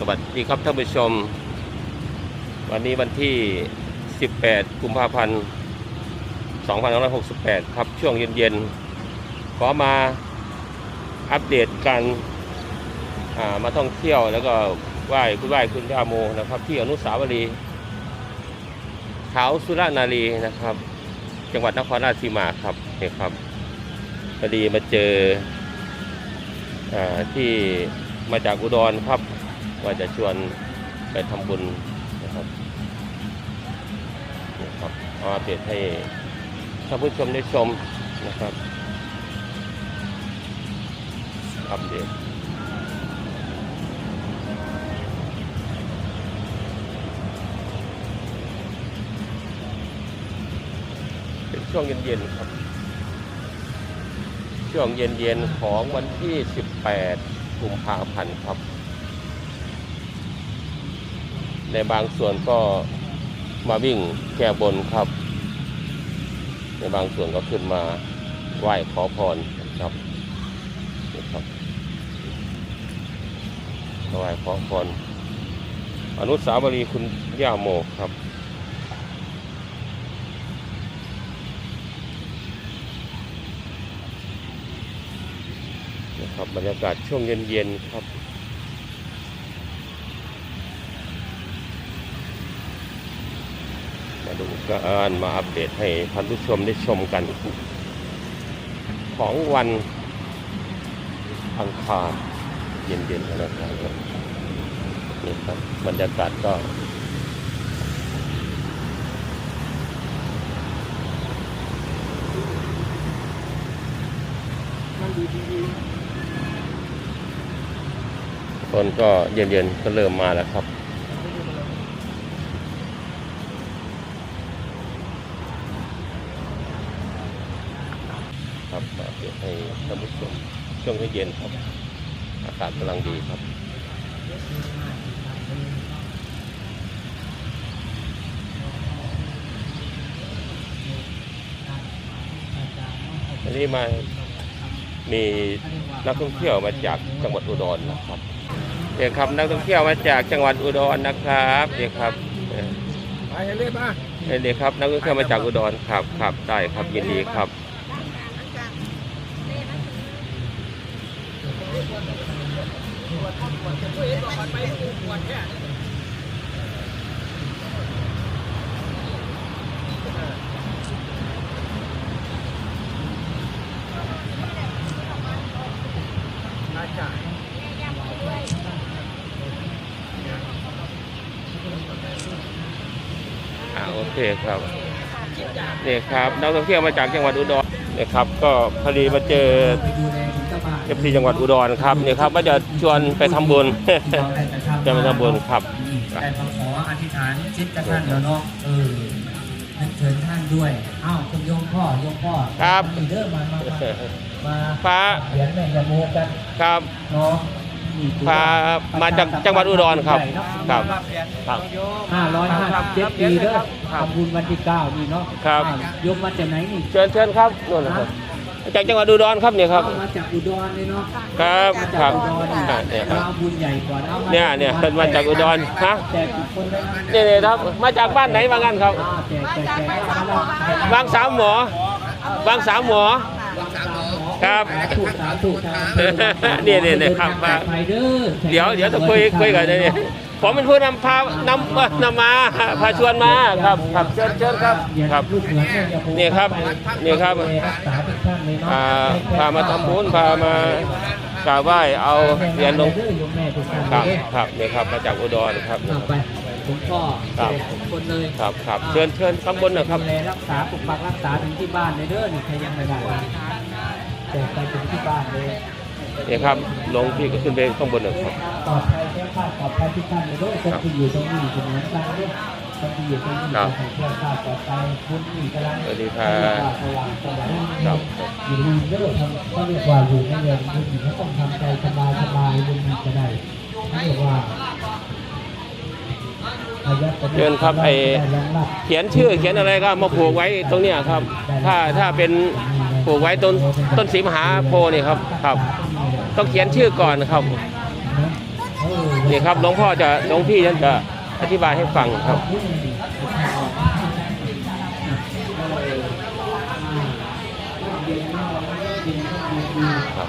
สวัสดีครับท่านผู้ชม วันนี้วันที่ 18 กุมภาพันธ์ 2568 ครับช่วงเย็นๆ ขอมาอัปเดตการมาท่องเที่ยวแล้วก็ไหว้คุณไหว้คุณย่าโมนะครับ ที่อนุสาวรีย์เขาสุรนารีนะครับ จังหวัดนครราชสีมาครับนี่ครับพอดีมาเจออที่มาจากอุดรครับ ว่าจะชวนไปทำบุญนะครับนี่ครับเอาอัปเดตให้ท่านผู้ชมได้ชมนะครับ อัปเดตเป็นช่วงเย็นๆครับ ช่วงเย็นๆของวันที่ 18กุมภาพันธ์ครับ ในบางส่วนก็มาวิ่งแก้บนครับ ในบางส่วนก็ขึ้นมาไหว้ขอพรครับนี่ครับไหว้ขอพรอนุสาวรีย์คุณย่าโมครับนะครับบรรยากาศช่วงเย็นๆครับ มาดู การมาอัปเดตให้ท่านผู้ชมได้ชมกัน ของวันอังคารเย็นๆนะครับนี่ครับบรรยากาศก็คนก็เย็นๆก็เริ่มมาแล้วครับครับมาเดี๋ยวให้ท่านผู้ชม ช่วงเย็นๆครับ อากาศกำลังดีครับอันนี้มามีนักท่องเที่ยวมาจากจังหวัดอุดรนะครับเดี๋ยวครับนักท่องเที่ยวมาจากจังหวัดอุดรนะครับเดี๋ยวครับเอ่อไปเรื่อยมาเดี๋ยวครับนักท่องเที่ยวมาจากอุดรครับครับได้ครับยินดีครับ อาจารย์ อ่าโอ เคครับนี่ครับนักท่องเที่ยวมาจากจังหวัดอุดรนี่ครับ ก็พอดีมาเจอไปดูแลถึงเจ้าบ้านเอฟซีจังหวัดอุดรครับนี่ครับว่าจะชวนไปทำบุญจะไปทำบุญครับแต่ขอขออธิษฐานจิตกับท่านแล้วเนาะเออนึกถึงท่านด้วยอ้าวคุณโยมพ่อโยมพ่อครับมีเด้อมามามามาฟ้าเหรียญแม่ยาโมกันครับเนาะ พามาจากจังหวัดอุดรครับครับ ครับห้าร้อยห้าสิบเจ็ดปีเด้อครับทำบุญวันที่เก้านี่เนาะครับอ้าวโยมมาจากไหนนี่เชิญเชิญครับนู่นนะครับ จากจังหวัดอุดรครับเนี่ยครับมาจากอุดรเลยเนาะครับมาคจารักบอุดรนี่อ่าเนี่ยครับ เอาบุญใหญ่กว่าเอามาเนี่ยเนี่ยเป็นมาจากอุดรฮะแจกทุกคนเลยนะนี่เนี่ยครับ มาจากบ้านไหนมางั้นครับ อ่าแจกแจกแจกเอาละบางสามหมอ บางสามหมอ ครับถูกสามถูกสามเนี่ยเนี่ยเนี่ยครับมาไปเด้อเดี๋ยวเดี๋ยวต้องคุยคุยกันเนี่ยผมเป็นผู้นำพานำนำมาพาชวนมาครับครับเชิญเชิญครับครับลูกเหลือแม่อย่าโพนี่ครับนี่ครับรักษาทุกท่านเลยเนาะพาพามาทำบุญพามากราบไหว้เอาเหรียญลงเด้อโยมแม่ทุกท่านครับเด้อครับนี่ครับมาจากอุดรครับเอาไปผมพ่อครับทุกคนเลยครับครับเชิญเชิญข้างบนนะครับดูแลรักษาปกปักรักษาถึงที่บ้านเลยเด้อนี่ใครยังไม่ได้ แจกไปถึงที่บ้านเลยนี่ครับลงพี่ก็ขึ้นไปข้างบนหน่อยครับปลอดภัยแค่คลาดปลอดภัยทุกท่านเลยเด้อคนที่อยู่ตรงนี้เป็นเหมือนกันเด้อคนที่อยู่ตรงนี้ครับขอให้แค่คลาดปลอดภัยคุณนี่กำลังสวัสดีครับสว่างสวายครับอยู่ลืมเด้อทำเขาเรียกว่าอยู่ไม่เย็นคุณนี่เขาต้องทำใจสบายสบายบุญมีจะได้เขาเรียกว่าเชิญครับไอ้เขียนชื่อเขียนอะไรก็มาผูกไว้ตรงเนี้ยครับ ถ้าถ้าเป็น ผูกไว้ต้นต้นสีมหาโพนี่ครับครับ ต้องเขียนชื่อก่อนครับเนี่ครับหลวงพ่อจะหลวงพี่ท่านจะอธิบายให้ฟังครับครับ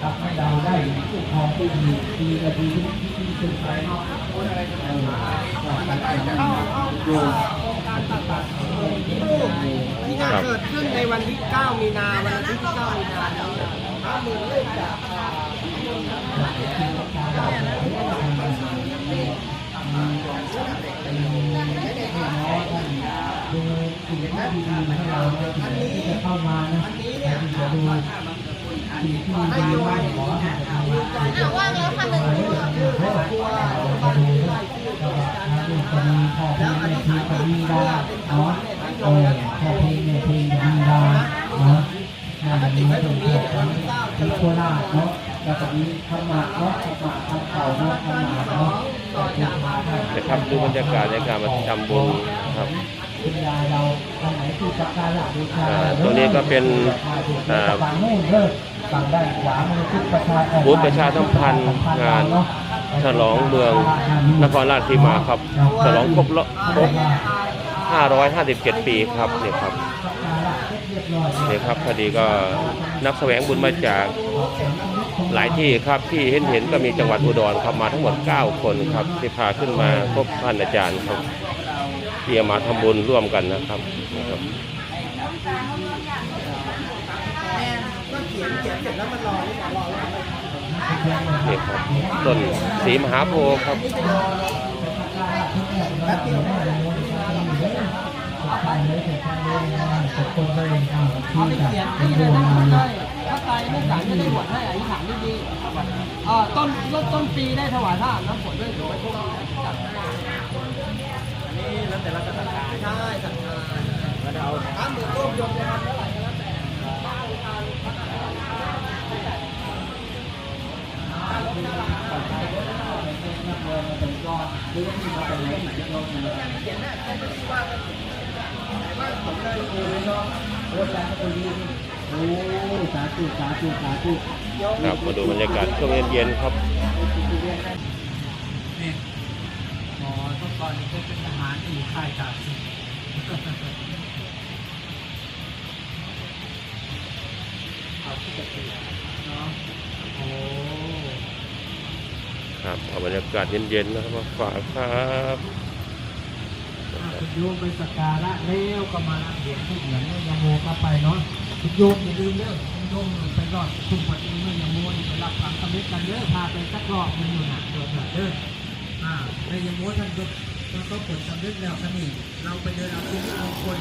นึ่งให้เราดูมาดูก็ดูจะมีพ่อเพลงแม่เพลงก็มีดาเนาะเออพ่อเพลงแม่เพลงก็มีดาเนาะนั่นนี่เป็นของที่โคราชเนาะแล้วก็มีธรรมะเนาะธรรมะทำเก่าเนาะธรรมะเนาะก็เป็นมาได้ นะครับดูบรรยากาศในการมาทำบุญครับคุณยายเราทางไหนที่สักการะบูชาอ่าตรงนี้ก็เป็น ฝั่งด้านขวามือทิศประชาบูธประชาสัมพันธ์งานฉลองเมืองนครราชสีมาครับ ฉลองครบรอบครบ557 ปีครับเนี่ยครับเนี่ยครับพอดีก็นักแสวงบุญมาจากหลายที่ครับที่เห็นเห็นก็มีจังหวัดอุดรครับมาทั้งหมด 9 คนครับที่พาขึ้นมาพบท่านอาจารย์ครับที่มาทำบุญร่วมกันนะครับนี่ครับ นี่ครับต้นสีมหาโพธิ์ครับเอาไปเขียนที่เลยนะถ้าตายไม่สารจะได้บวชให้อธิษฐานดีๆอ่าต้นต้นปีได้ถวายท่านน้ำฝนด้วยถือว่าโชคดีจัดอันนี้แล้วแต่ละศรัทธา ครับมาดูบรรยากาศช่วงเย็นๆครับนี่หมอทุกคนก็เป็นทหารที่อยู่ค่ายกาสิเอาที่จะเปลี่ยนเนาะโอ้ครับเอาบรรยากาศเย็นๆนะครับมาฝากครับ โยมไปสักการะแล้วก็มารับเหรียญทุกเหรียญเนี่ยยาโมก็ไปเนาะโยมอย่าลืมเด้อโยมไปรอดทุ่งปัดเองเมื่อยาโมนี่ไปรับความสำเร็จกันเด้อพาไปสักรอบมันอยู่หนักโดนหนักเด้ออ่าในยาโมท่านก็ท่านก็ผลสำเร็จแล้วท่านี่เราไปเดินเอาชีวิตมงคล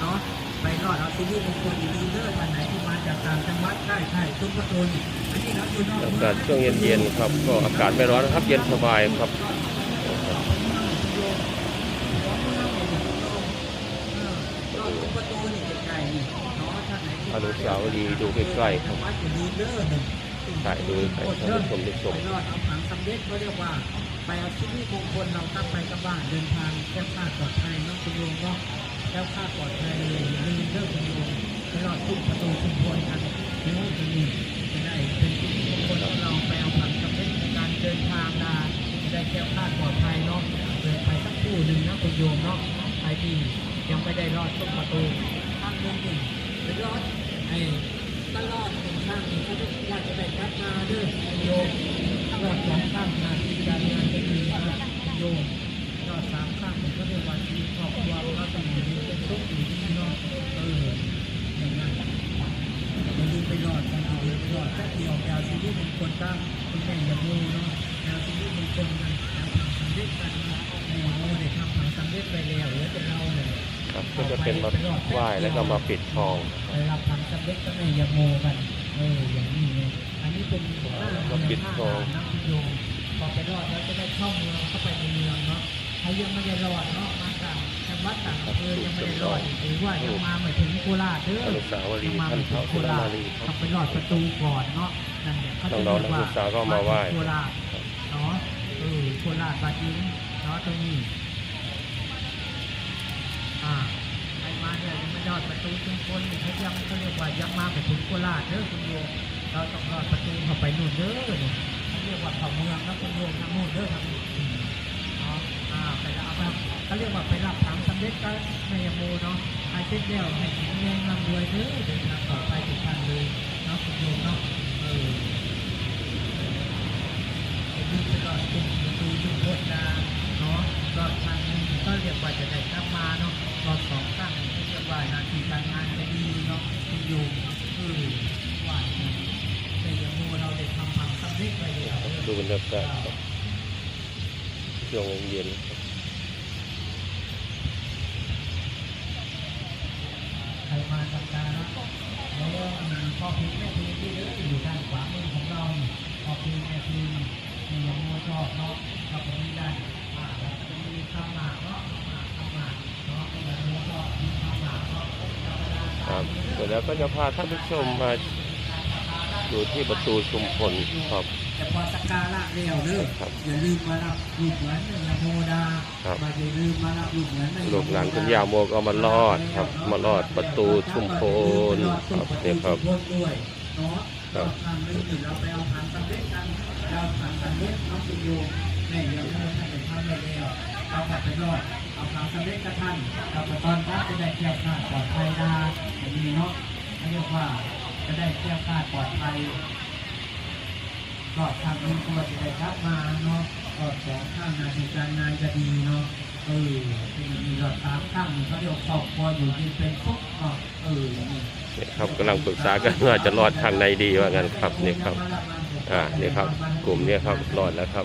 เนาะไปรอดเอาชีวิตมงคลอย่าลืมเด้อท่านไหนที่มาจากต่างจังหวัดได้ใช่ตุ้มประตูนี่อันนี้เราอยู่นอกอากาศช่วงเย็นๆครับก็อากาศไม่ร้อนนะครับเย็นสบายครับ สาวรีดูใกล้ๆครับถ่าลืมเด้อหนึ่งถ่ายดูใกล้ๆท่านผู้ชมได้ชมรอดเอาผังสำเร็จเขาเรียกว่าไปเอาชีวิตมงคลเราตั้งไปกับบ้านเดินทางแก้วคลาดปลอดภัยเนาะคุณโยมเนาะแก้วคลาดปลอดภัยเลยลืมเด้อคุณโยมไปรอดทุกประตูชุมพลกันเดี๋ยวจะมีจะได้เป็นชีวิตมงคลของเราไปเอาผังสำเร็จในการเดินทางนาจะได้แก้วคลาดปลอดภัยเนาะเดินไปสักคู่หนึ่งนะคุณโยมเนาะไปที่ยังไม่ได้รอดทุกประตูข้างหนึ่งหนึ่งไปรอด ไอ้ตลอดข้างหนึ่งก็จะว่ากจะได้พัฒนาเด้วยโยมตลอดสองข้างหน้าที่การงานจะดีมาโยมตลอดสามข้างหนึ่งก็เรียกว่าชีวิตครอบครัวเราต้องอยู่ดีเป็นสุขอยู่ดีเนาะเอออย่างนั้นอย่าลืมไปรอดกันอย่าลืมไปรอดแค่เดียวดาวชีวิตเป็นคนตั้งคุณแม่อย่ามูเนาะดาวชีวิตเป็นคนนะดาวทำสำเร็จกันนะแม่โมได้ทำทำสำเร็จไปแล้วเหลือแต่เราเนี่ย ครับก็จะเป็นมาไหว้แล้วก็มาปิดทองไปรับทำสำเร็จก็ไม่ยโมกันเอออย่างนี้ไงอันนี้เป็นหน้ามาปิดทองนักพิโยงพอไปรอดแล้วจะได้เข้าเมืองเข้าไปในเมืองเนาะใครยังไม่ได้รอดเนาะมาต่างจังหวัดต่างอำเภอยังไม่ได้รอดหรือว่ายังมาไม่ถึงโคราชเด้ออนุสาวรีย์ยังมาท่านไม่ถึเท้างโคสุรรานาชรีคต้รัอบงไปรอดประตูก่อนเนาะนั่นแหละเขาจะน้องๆนักศึกษาก็มาไหว้โคราชเนาะเออโคราชปาจินเนาะตรงนี้ อ่าใครมาเนี่ยยังไม่รอดประตูชุมพลเขายังเขาเรียกว่ายังมาไปถึงโคราชเด้อคุณโยมเราต้องรอดประตูเข้าไปนู่นเด้อเนี่ยเขาเรียกว่าเข้าเมืองนะคุณโยมทางนู่นเด้อทางนี้อืมเนอ่าไปรับเอาเขาเรียกว่าไปรับทางสำเร็จก็ในยโมเนาะไอ้เจ๊เดียวให้แข็งแรงร่ำรวยเด้อเดินทางต่อไปทุกท่านเลยเนาะคุณโยมเนาะเออไอ้นี่ไปรอดเป็นประตูชุมพลนะเนาะรอดทางนึง ก็เรียกว่าจะได้กลับมาเนาะรอบสองตั้งที่เรียกว่าหนาทีการงานจะดีเนาะคุณโยมเออว่าอย่างนั้นแต่อยังโมเราได้ทำความสำเร็จไปแล้วเออดูบรรยากาศครับช่วงเย็นๆครับใครมาสักการะแล้วมีพ่อพีแม่พีที่เด้ออยู่ด้านขวามือของเรานี่พ่อพีแม่พีมีอยังโมชอบเนาะเราก็มีได้อ่าแล้วก็มี คำหมากเนาะคำหมากเนาะอยังโมชอบมีคำหมากเนาะครับเสร็จแล้วก็จะพาท่านผู้ชมมาดูที่ประตูชุมพลครับแต่พอสักการะแล้วเด้อครับอย่าลืมมารับลูกเหมือนในโมดาครับมาอย่าลืมมารับลูกเหมือนในลูกหลานคุณยาโมก็มาลอดครับ มาลอดประตูชุมพลครับเนี่ยครับชุมพลด้วยเนาะครับทางนี้นี่เราไปเอาผ่านสำเร็จกันเราผ่านสำเร็จน้องคุณโยมแม่ยังไม่ได้ทำเป็นทำเลยแล้ว เอาผ่านไปรอดเอาผ่านสำเร็จกับท่านเราตอนพักจะได้แก้วขาดปลอดภัยดาอย่างนี้เนาะเขาเรียกว่าจะได้แก้วขาดปลอดภัยก็ทำนี้ก็จะได้รับมาเนาะก็สองข้างงานในการงานจะดีเนาะเออที่มีรอดสามข้างเขาเรียกว่าครอบครัวอยู่ดีเป็นสุขเนาะเออเนี่ยครับกำลังปรึกษากันว่าจะรอดทางในดีว่างั้นครับนี่ครับ อ่านี่ครับ กลุ่มนี้ครับรอดแล้วครับ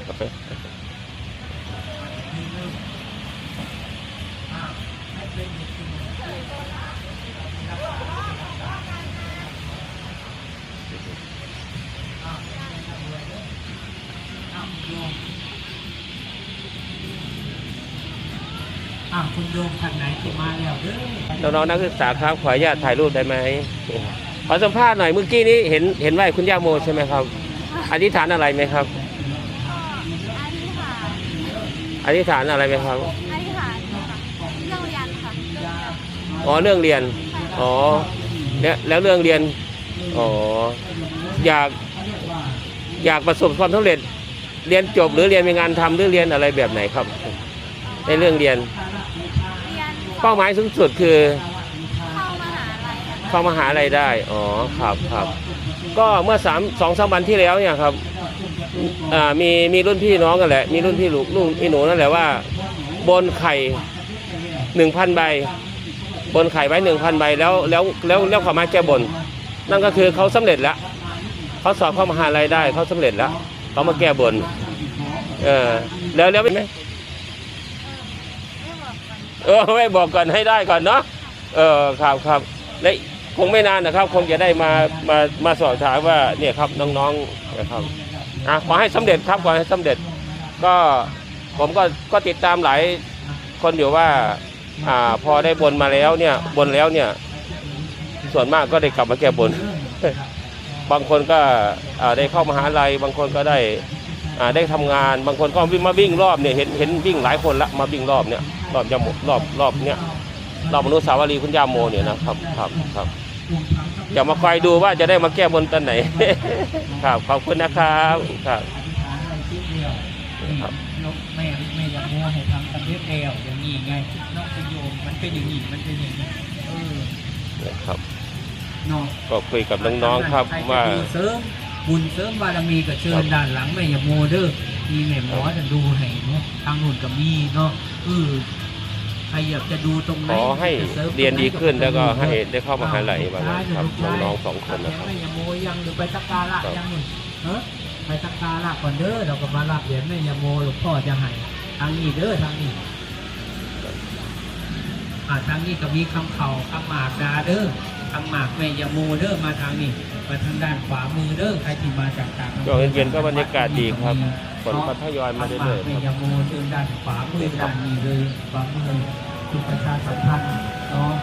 คุณโยมทางไหนที่มาแล้วเด้อน้องๆนักศึกษาครับขออนุญาตถ่ายรูปได้ไหมขอสัมภาษณ์หน่อยเมื่อกี้นี้เห็นเห็นไหวคุณย่าโมใช่ไหมครับอธิษฐานอะไรไหมครับอธิษฐานอธิษฐานอะไรไหมครับอธิษฐานค่ะเรื่องเรียนค่ะอ๋อเรื่องเรียนอ๋อแล้วแล้วเรื่องเรียนอ๋ออยากอยากประสบความสำเร็จเรียนจบหรือเรียนมีงานทำหรือเรียนอะไรแบบไหนครับ ในเรื่องเรียนเรียน เป้าหมายสูงสุดคือเข้ามหาลัยค่ะเข้ามหาลัยได้ อ๋อ ครับครับก็เมื่อสามสองสามวันที่แล้วเนี่ยครับอ่ามีมีรุ่นพี่น้องกันแหละ มีรุ่นพี่ลูกลูกพี่หนูนั่นแหละว่า บนไข่หนึ่งพันใบ บนไข่ไว้หนึ่งพันใบแล้วแล้วแล้วแล้วเขามาแก้บน นั่นก็คือเขาสำเร็จแล้วเขาสอบเข้ามหาลัยได้เขาสำเร็จแล้วเขามาแก้บน เออแล้วแล้วเป็นไหม เออไม่บอกก่อนให้ได้ก่อนเนาะเออครับครับและคงไม่นานนะครับคงจะได้มามามาสอบถามว่าเนี่ยครับน้องๆนะครับอะขอให้สำเร็จครับขอให้สำเร็จ ก็ผมก็ก็ติดตามหลายคนอยู่ว่าอ่าพอได้บนมาแล้วเนี่ยบนแล้วเนี่ยส่วนมากก็ได้กลับมาแก้บน บางคนก็ได้เข้ามหาลัย บางคนก็ได้ ได้ทำงานบางคนก็วิ่งมาวิ่งรอบเนี่ยเห็นเห็นวิ่งหลายคนละมาวิ่งรอบเนี่ยรอบยาโมรอบรอบเนี่ยรอบมนุษย์สาวรีย์คุณยาโมเนี่ยนะครับครับครับอย่ามาคอยดูว่าจะได้มาแก้บนตอนไหน ครับขอบคุณนะครับครับอธิษฐานอะไรชิ้นเดียวครับนกแม่แม่อยากมัวให้ทำสำเร็จแล้วอย่างนี้ไงนอกประโยมมันเป็นอย่างนี้มันเป็นอย่างนี้เออนะครับเนาะก็คุยกับน้องๆครับใจะว่าบุญเสริม บุญเสริมบารมีกับเชิครัญบด้านหลังแม่อยาโมเด้อมีแม่หมอจะดูให้เนาะทางนู่นก็มีเนาะเออใครอยากจะดูตรงไหนขอให้จะสมเรียนดีขึ้นตรงไหแล้วก็ให้เด้อได้เข้ามหาลัยบางนั้นครับน้องๆสองคนนะครับแม่อยาโมยังหรือไปสักการะครับยังหนึ่งเออไปสักการะก่อนเด้อเราก็มารับเหรียญแม่อยาโมหลวงพ่อจะให้ทางนี้เด้อทางนี้อ่าทางนี้ก็มีคำเข่าคำหมากดาเด้อคำหมากแม่ยาโมเด้อมาทางนี้ มาทางด้านขวามือเด้อใครที่มาจากต่างอำภช่อวงเย็นๆก็บรรยากาศดีครับฝนก็ทยอยมาคำหเรื่มากอยๆแม่ครับยาโมเดินด้านขวามือด้านนี้เลยขวามือคือประชาสัมพันธ์เนาะ